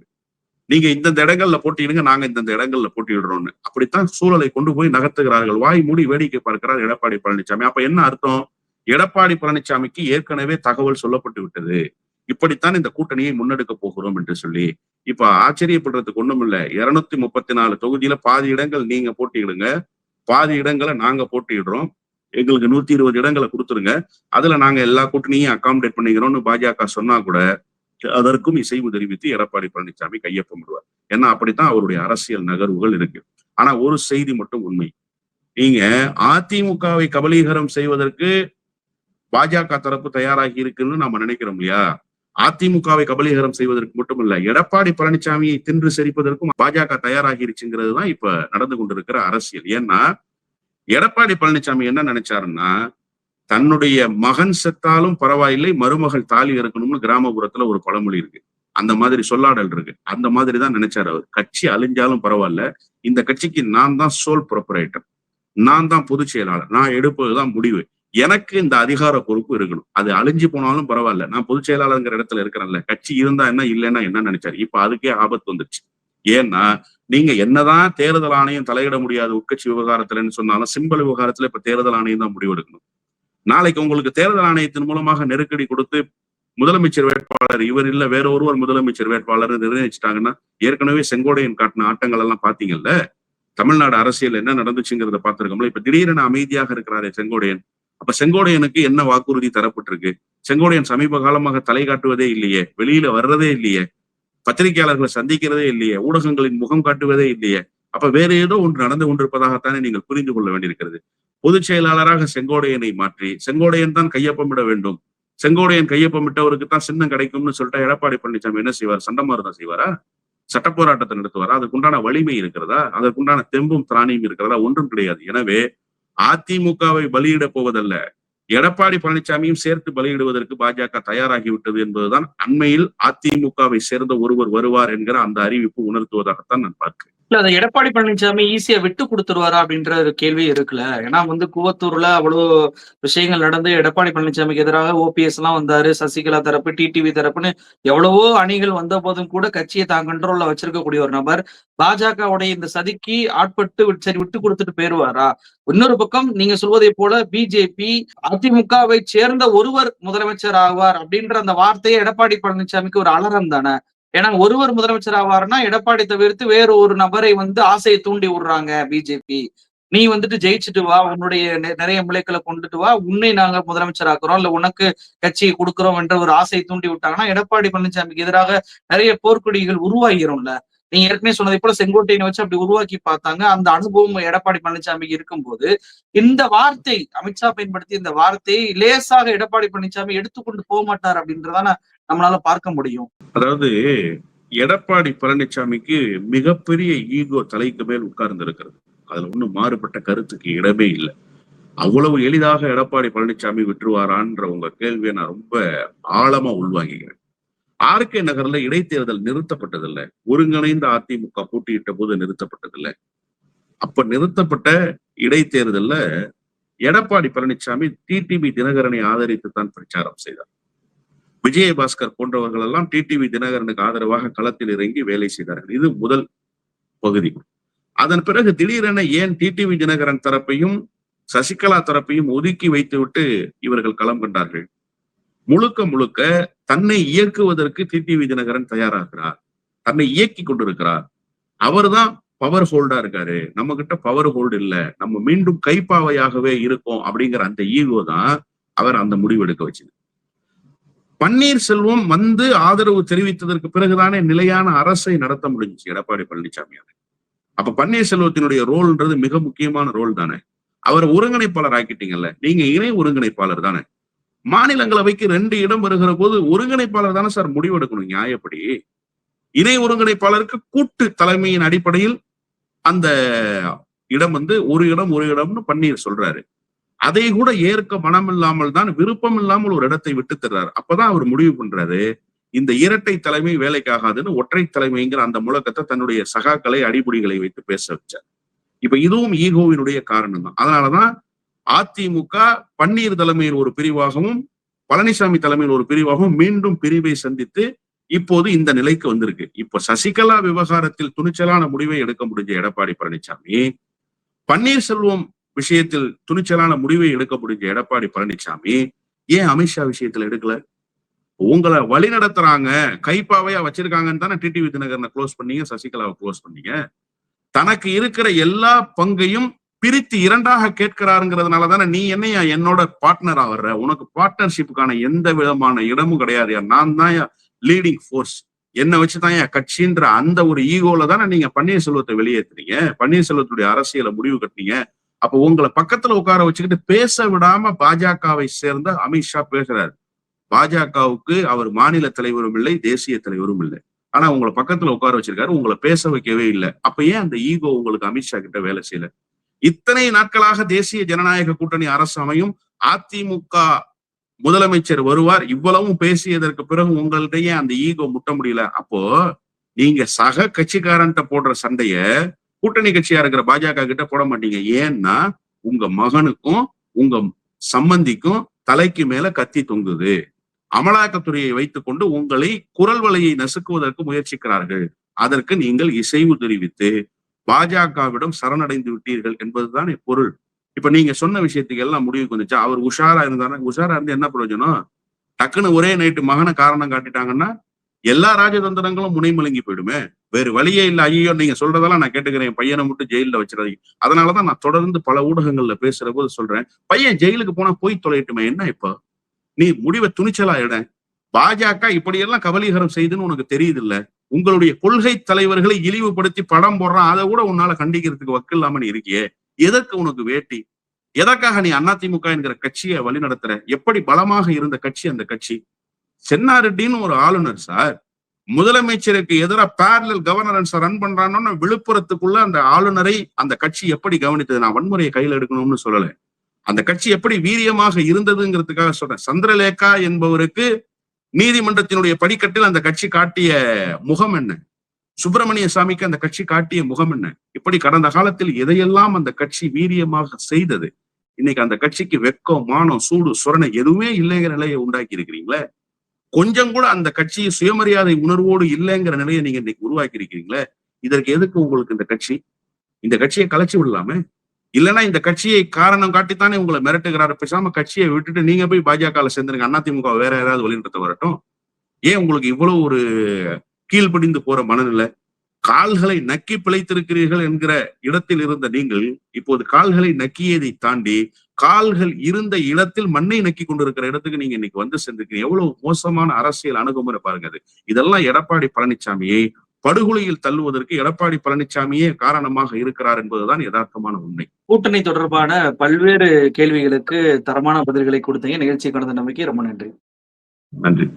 நீங்க இந்தந்த இடங்கள்ல போட்டியிடுங்க நாங்க இந்தந்த இடங்கள்ல போட்டியிடுறோம்னு. அப்படித்தான் சூழலை கொண்டு போய் நகர்த்துகிறார்கள். வாய் மூடி வேடிக்கை பார்க்கிறார் எடப்பாடி பழனிசாமி அப்ப என்ன அர்த்தம்? எடப்பாடி பழனிசாமிக்கு ஏற்கனவே தகவல் சொல்லப்பட்டு விட்டது. இப்படித்தான் இந்த கூட்டணியை முன்னெடுக்க போகிறோம் என்று சொல்லி இப்ப ஆச்சரியப்படுறதுக்கு ஒண்ணும் இல்ல இருநூத்தி முப்பத்தி நாலு தொகுதியில பாதி இடங்கள் நீங்க போட்டியிடுங்க. பாதி இடங்களை நாங்க போட்டியிடுறோம். எங்களுக்கு நூத்தி இருபது இடங்களை கொடுத்துருங்க. அதுல நாங்க எல்லா கூட்டணியும் அகாமடேட் பண்ணிக்கிறோம்னு பாஜக சொன்னா கூட அதற்கும் இசைவு தெரிவித்து எடப்பாடி பழனிசாமி கையொப்பமிடுவார் ஏன்னா அப்படித்தான் அவருடைய அரசியல் நகர்வுகள் இருக்கு. ஆனா ஒரு செய்தி மட்டும் உண்மை. நீங்க அதிமுகவை கபலீகரம் செய்வதற்கு பாஜக தரப்பு தயாராகி இருக்குன்னு நம்ம நினைக்கிறோம் இல்லையா? அதிமுகவை கபலீகரம் செய்வதற்கு மட்டுமல்ல எடப்பாடி பழனிசாமியை தின்று செரிப்பதற்கும் பாஜக தயாராகிருச்சுங்கிறது தான் இப்ப நடந்து கொண்டிருக்கிற அரசியல். ஏன்னா எடப்பாடி பழனிசாமி என்ன நினைச்சாருன்னா தன்னுடைய மகன் செத்தாலும் பரவாயில்லை மருமகள் தாலி இருக்கணும்னு கிராமப்புறத்துல ஒரு பழமொழி இருக்கு. அந்த மாதிரி சொல்லாடல் இருக்கு. அந்த மாதிரி தான் நினைச்சாரு அவர். கட்சி அழிஞ்சாலும் பரவாயில்ல. இந்த கட்சிக்கு நான் தான் சோல் ப்ரொப்பரேட்டர் நான் தான் பொதுச் செயலாளர். நான் எடுப்பதுதான் முடிவு. எனக்கு இந்த அதிகார பொறுப்பு இருக்கணும். அது அழிஞ்சு போனாலும் பரவாயில்ல. நான் பொதுச் செயலாளர்ங்கிற இடத்துல இருக்கிறேன்ல. கட்சி இருந்தா என்ன இல்லைன்னா என்ன நினைச்சாரு? இப்ப அதுக்கே ஆபத்து வந்துருச்சு. ஏன்னா நீங்க என்னதான் தேர்தல் ஆணையம் தலையிட முடியாது உட்கட்சி விவகாரத்துலன்னு சொன்னாலும் சிம்பல் விவகாரத்துல இப்ப தேர்தல் ஆணையம் தான் முடிவெடுக்கணும். நாளைக்கு உங்களுக்கு தேர்தல் ஆணையத்தின் மூலமாக நெருக்கடி கொடுத்து முதலமைச்சர் வேட்பாளர் இவர் இல்ல வேற ஒருவர் முதலமைச்சர் வேட்பாளர் நிர்ணயிச்சிட்டாங்கன்னா ஏற்கனவே செங்கோடையன் காட்டின ஆட்டங்கள் எல்லாம் பாத்தீங்கல்ல? தமிழ்நாடு அரசியல் என்ன நடந்துச்சுங்கிறத பார்த்திருக்கோம்ல இப்ப திடீரென அமைதியாக இருக்கிறாரே செங்கோடையன் அப்ப செங்கோடையனுக்கு என்ன வாக்குறுதி தரப்பட்டிருக்கு? செங்கோடையன் சமீப காலமாக தலை காட்டுவதே இல்லையே வெளியில வர்றதே இல்லையே பத்திரிகையாளர்களை சந்திக்கிறதே இல்லையே ஊடகங்களின் முகம் காட்டுவதே இல்லையே அப்ப வேற ஏதோ ஒன்று நடந்து கொண்டிருப்பதாகத்தானே நீங்கள் புரிந்து கொள்ள வேண்டியிருக்கிறது. பொதுச் செயலாளராக செங்கோடையனை மாற்றி செங்கோடையன் தான் கையொப்பமிட வேண்டும். செங்கோடையன் கையொப்பமிட்டவருக்கு தான் சின்னம் கிடைக்கும்னு சொல்லிட்டு எடப்பாடி பழனிசாமி என்ன செய்வார்? சண்டமாரதம் செய்வாரா? சட்ட போராட்டத்தை நடத்துவாரா? அதுக்குண்டான வலிமை இருக்கிறதா? அதற்குண்டான தெம்பும் திராணியும் இருக்கிறதா? ஒன்றும் கிடையாது. எனவே அதிமுகவை பலியிட போவதல்ல. எடப்பாடி பழனிசாமியும் சேர்த்து பலியிடுவதற்கு பாஜக தயாராகிவிட்டது என்பதுதான் அண்மையில் அதிமுகவை சேர்ந்த ஒருவர் வருவார் என்கிற அந்த அறிவிப்பு உணர்த்துவதாகத்தான் நான் பார்க்கிறேன். இல்ல அந்த எடப்பாடி பழனிசாமி ஈஸியா விட்டு கொடுத்துருவாரா அப்படின்ற ஒரு கேள்வி இருக்குல்ல. ஏன்னா வந்து கூவத்தூர்ல அவ்வளவு விஷயங்கள் நடந்து எடப்பாடி பழனிசாமிக்கு எதிராக ஓபிஎஸ் எல்லாம் வந்தாரு சசிகலா தரப்பு டிடிவி தரப்புன்னு எவ்வளவோ அணிகள் வந்த போதும் கூட கட்சியை தான் கண்ட்ரோல்ல வச்சிருக்கக்கூடிய ஒரு நபர். பாஜகவுடைய இந்த சதிக்கு ஆட்பட்டு சரி விட்டு கொடுத்துட்டு போயிருவாரா? இன்னொரு பக்கம் நீங்க சொல்வதை போல பிஜேபி அதிமுகவை சேர்ந்த ஒருவர் முதலமைச்சர் ஆவார் அப்படின்ற அந்த வார்த்தையே எடப்பாடி பழனிசாமிக்கு ஒரு அலரம் தானே. ஏன்னா ஒருவர் முதலமைச்சர் ஆவார்னா எடப்பாடி தவிர்த்து வேற ஒரு நபரை வந்து ஆசையை தூண்டி விடுறாங்க பிஜேபி நீ வந்துட்டு ஜெயிச்சுட்டு வா உன்னுடைய நெ- நிறைய முளைக்களை கொண்டுட்டு வா உன்னை நாங்க முதலமைச்சர் ஆக்குறோம் இல்ல உனக்கு கட்சியை கொடுக்குறோம் என்ற ஒரு ஆசையை தூண்டி விட்டாங்கன்னா எடப்பாடி பழனிசாமிக்கு எதிராக நிறைய போர்க்கொடிகள் உருவாகிரும்ல நீங்க ஏற்கனவே சொன்னதை போல செங்கோட்டையனை வச்சு அப்படி உருவாக்கி பார்த்தாங்க. அந்த அனுபவம் எடப்பாடி பழனிசாமிக்கு இருக்கும்போது இந்த வார்த்தை அமித்ஷா பயன்படுத்தி இந்த வார்த்தையை லேசாக எடப்பாடி பழனிசாமி எடுத்துக்கொண்டு போக மாட்டார் அப்படின்றதான நம்மளால பார்க்க முடியும். அதாவது எடப்பாடி பழனிசாமிக்கு மிகப்பெரிய ஈகோ தலைக்கு மேல் உட்கார்ந்து இருக்கிறது அதுல ஒண்ணும் மாறுபட்ட கருத்துக்கு இடமே இல்லை. அவ்வளவு எளிதாக எடப்பாடி பழனிசாமி விட்டுருவாரான்ற உங்க கேள்வியை நான் ரொம்ப ஆழமா உள்வாங்கிக்கிறேன். ஆர்கே நகர்ல இடைத்தேர்தல் நிறுத்தப்பட்டதில்லை. ஒருங்கிணைந்த அதிமுக போட்டியிட்ட போது நிறுத்தப்பட்டதில்லை. அப்ப நிறுத்தப்பட்ட இடைத்தேர்தல்ல எடப்பாடி பழனிசாமி டிடிவி தினகரனை ஆதரித்து தான் பிரச்சாரம் செய்தார். விஜயபாஸ்கர் போன்றவர்கள் எல்லாம் டிடிவி தினகரனுக்கு ஆதரவாக களத்தில் இறங்கி வேலை செய்தார்கள். இது முதல் பகுதி. அதன் பிறகு திடீரென ஏன் டிடிவி தினகரன் தரப்பையும் சசிகலா தரப்பையும் ஒதுக்கி வைத்துவிட்டு இவர்கள் களம் கண்டார்கள்? முழுக்க முழுக்க தன்னை இயக்குவதற்கு டிடி தினகரன் தயாராகிறார். தன்னை இயக்கி கொண்டிருக்கிறார். அவர்தான் பவர் ஹோல்டா இருக்காரு. நம்ம கிட்ட பவர் ஹோல்டு இல்ல. நம்ம மீண்டும் கைப்பாவையாகவே இருக்கோம் அப்படிங்கிற அந்த ஈகோ தான் அவர் அந்த முடிவு எடுக்க வச்சது. பன்னீர்செல்வம் வந்து ஆதரவு தெரிவித்ததற்கு பிறகுதானே நிலையான அரசை நடத்த முடிஞ்சுச்சு. எடப்பாடி பழனிசாமியால அப்ப பன்னீர்செல்வத்தினுடைய ரோல்ன்றது மிக முக்கியமான ரோல் தானே. அவர் ஒருங்கிணைப்பாளர் ஆக்கிட்டீங்கல்ல. நீங்க இணை ஒருங்கிணைப்பாளர் தானே. மாநிலங்களவைக்கு ரெண்டு இடம் வருகிற போது ஒருங்கிணைப்பாளர் தானே சார் முடிவெடுக்கணும் நியாயப்படி. இணை ஒருங்கிணைப்பாளருக்கு கூட்டு தலைமையின் அடிப்படையில் அந்த இடம் வந்து ஒரு இடம் ஒரு இடம்னு பன்னீர் சொல்றாரு. அதை கூட ஏற்க மனம் இல்லாமல் தான் விருப்பம் இல்லாமல் ஒரு இடத்தை விட்டு தர்றாரு. அப்பதான் அவர் முடிவு பண்றாரு இந்த இரட்டை தலைமை வேலைக்காகாதுன்னு ஒற்றை தலைமைங்கிற அந்த முழக்கத்தை தன்னுடைய சகாக்களை அடிப்படைகளை வைத்து பேச வச்சார். இப்ப இதுவும் ஈகோவினுடைய காரணம் தான் அதனாலதான் அதிமுக பன்னீர் தலைமையில் ஒரு பிரிவாகவும் பழனிசாமி தலைமையில் ஒரு பிரிவாகவும் மீண்டும் பிரிவை சந்தித்து இப்போது இந்த நிலைக்கு வந்திருக்கு. இப்ப சசிகலா விவகாரத்தில் துணிச்சலான முடிவை எடுக்க முடிஞ்ச எடப்பாடி பழனிசாமி பன்னீர்செல்வம் விஷயத்தில் துணிச்சலான முடிவை எடுக்க முடிஞ்ச எடப்பாடி பழனிசாமி ஏன் அமித்ஷா விஷயத்துல எடுக்கல? உங்களை வழி நடத்துறாங்க கைப்பாவையா வச்சிருக்காங்கன்னு தானே டிடிவி தினகரனை க்ளோஸ் பண்ணீங்க சசிகலாவை க்ளோஸ் பண்ணீங்க. தனக்கு இருக்கிற எல்லா பங்கையும் பிரித்து இரண்டாக கேட்கிறாருங்கிறதுனால தானே நீ என்னையா என்னோட பார்ட்னரா வர்ற? உனக்கு பார்ட்னர்ஷிப்புக்கான எந்த விதமான இடமும் கிடையாது நான் தான் லீடிங் ஃபோர்ஸ் என்ன வச்சுதான் என் கட்சின்ற அந்த ஒரு ஈகோல தானே நீங்க பன்னீர்செல்வத்தை வெளியேத்துறீங்க பன்னீர்செல்வத்துடைய அரசியலை முடிவு கட்டினீங்க. அப்ப உங்களை பக்கத்துல உட்கார வச்சுக்கிட்டு பேச விடாம பாஜகவை சேர்ந்த அமித்ஷா பேசுறாரு. பாஜகவுக்கு அவர் மாநில தலைவரும் இல்லை தேசிய தலைவரும் இல்லை. ஆனா உங்களை பக்கத்துல உட்கார வச்சிருக்காரு உங்களை பேச வைக்கவே இல்லை. அப்ப ஏன் அந்த ஈகோ உங்களுக்கு அமித்ஷா கிட்ட வேலை செய்யல? இத்தனை நாட்களாக தேசிய ஜனநாயக கூட்டணி அரசு அமையும் அதிமுக முதலமைச்சர் வருவார். இவ்வளவும் பேசியதற்கு பிறகு உங்கள்கிட்டயே அந்த ஈகோ முட்ட முடியல. அப்போ நீங்க சக கட்சிக்காரன்ட்ட போடுற சண்டைய கூட்டணி கட்சியா இருக்கிற பாஜக கிட்ட போட மாட்டீங்க. ஏன்னா உங்க மகனுக்கும் உங்க சம்பந்திக்கும் தலைக்கு மேல கத்தி தொங்குது. அமலாக்கத்துறையை வைத்துக்கொண்டு உங்களை குரல் வலையை நசுக்குவதற்கு முயற்சிக்கிறார்கள். அதற்கு நீங்கள் இசைவு தெரிவித்து பாஜகவிடம் சரணடைந்து விட்டீர்கள் என்பதுதான் பொருள். இப்ப நீங்க சொன்ன விஷயத்துக்கு எல்லாம் முடிவுக்கு வந்துச்சா அவர் உஷாரா இருந்தாரு? உஷாரா இருந்து என்ன பிரயோஜனம்? டக்குன்னு ஒரே நைட்டு மகனை காரணம் காட்டிட்டாங்கன்னா எல்லா ராஜதந்திரங்களும் முனைமலங்கி போயிடுமே. வேறு வழியே இல்ல. ஐயோ நீங்க சொல்றதெல்லாம் நான் கேட்டுக்கிறேன். என் பையனை மட்டும் ஜெயில வச்சிடாதீங்க. அதனாலதான் நான் தொடர்ந்து பல ஊடகங்கள்ல பேசுற போது சொல்றேன். பையன் ஜெயிலுக்கு போனா போய் தொலையட்டுமே. என்ன இப்போ? நீ முடிவை துணிச்சலா இட பாஜக இப்படியெல்லாம் கபலீகரம் செய்துன்னு உனக்கு தெரியுது இல்லை? உங்களுடைய கொள்கை தலைவர்களை இழிவுபடுத்தி படம் போடுறான் அதை கூட உன்னால கண்டிக்கிறதுக்கு வக்கு இல்லாம நீ இருக்கியே. எதற்கு உனக்கு வேட்டி? எதற்காக நீ அதிமுக என்கிற கட்சியை வழிநடத்துற எப்படி பலமாக இருந்த கட்சி அந்த கட்சி? சென்னாரெட்டின்னு ஒரு ஆளுநர் சார் முதலமைச்சருக்கு எதிராக பேரலல் கவர்னரன்ஸ் ரன் பண்றான்னு விழுப்புரத்துக்குள்ள அந்த ஆளுநரை அந்த கட்சி எப்படி கவனித்தது? நான் வன்முறையை கையில் எடுக்கணும்னு சொல்லல. அந்த கட்சி எப்படி வீரியமாக இருந்ததுங்கிறதுக்காக சொல்றேன். சந்திரலேகா என்பவருக்கு நீதிமன்றத்தினுடைய படிக்கட்டில் அந்த கட்சி காட்டிய முகம் என்ன? சுப்பிரமணிய சாமிக்கு அந்த கட்சி காட்டிய முகம் என்ன? இப்படி கடந்த காலத்தில் எதையெல்லாம் அந்த கட்சி வீரியமாக செய்தது? இன்னைக்கு அந்த கட்சிக்கு வெக்கம் மானம் சூடு சுரணை எதுவுமே இல்லைங்கிற நிலையை உண்டாக்கி இருக்கிறீங்களே? கொஞ்சம் கூட அந்த கட்சி சுயமரியாதை உணர்வோடு இல்லைங்கிற நிலையை நீங்க இன்னைக்கு உருவாக்கி இருக்கிறீங்களே? இதற்கு எதுக்கு உங்களுக்கு இந்த கட்சி? இந்த கட்சியை கலைச்சு விடலாமே? இல்லைன்னா இந்த கட்சியை காரணம் காட்டித்தானே உங்களை மிரட்டுகிறாரு. பேசாம கட்சியை விட்டுட்டு நீங்க போய் பாஜக சேர்ந்துருங்க. அதிமுக வேற யாராவது வழிநடத்த வரட்டும். ஏன் உங்களுக்கு இவ்வளவு ஒரு கீழ்ப்படிந்து போற மனநிலை? கால்களை நக்கி பிழைத்திருக்கிறீர்கள் என்கிற இடத்தில் இருந்த நீங்கள் இப்போது கால்களை நக்கியதை தாண்டி கால்கள் இருந்த இடத்தில் மண்ணை நக்கி கொண்டிருக்கிற இடத்துக்கு நீங்க இன்னைக்கு வந்து சேர்ந்துருக்கீங்க. எவ்வளவு மோசமான அரசியல் அணுகுமுறை பாருங்க அது. இதெல்லாம் எடப்பாடி பழனிசாமியை படுகொலையில் தள்ளுவதற்கு எடப்பாடி பழனிசாமியே காரணமாக இருக்கிறார் என்பதுதான் யதார்த்தமான உண்மை. கூட்டணி தொடர்பான பல்வேறு கேள்விகளுக்கு தரமான பதில்களை கொடுத்தீங்க. நிகழ்ச்சி கடந்த நம்பிக்கை ரொம்ப நன்றி. நன்றி.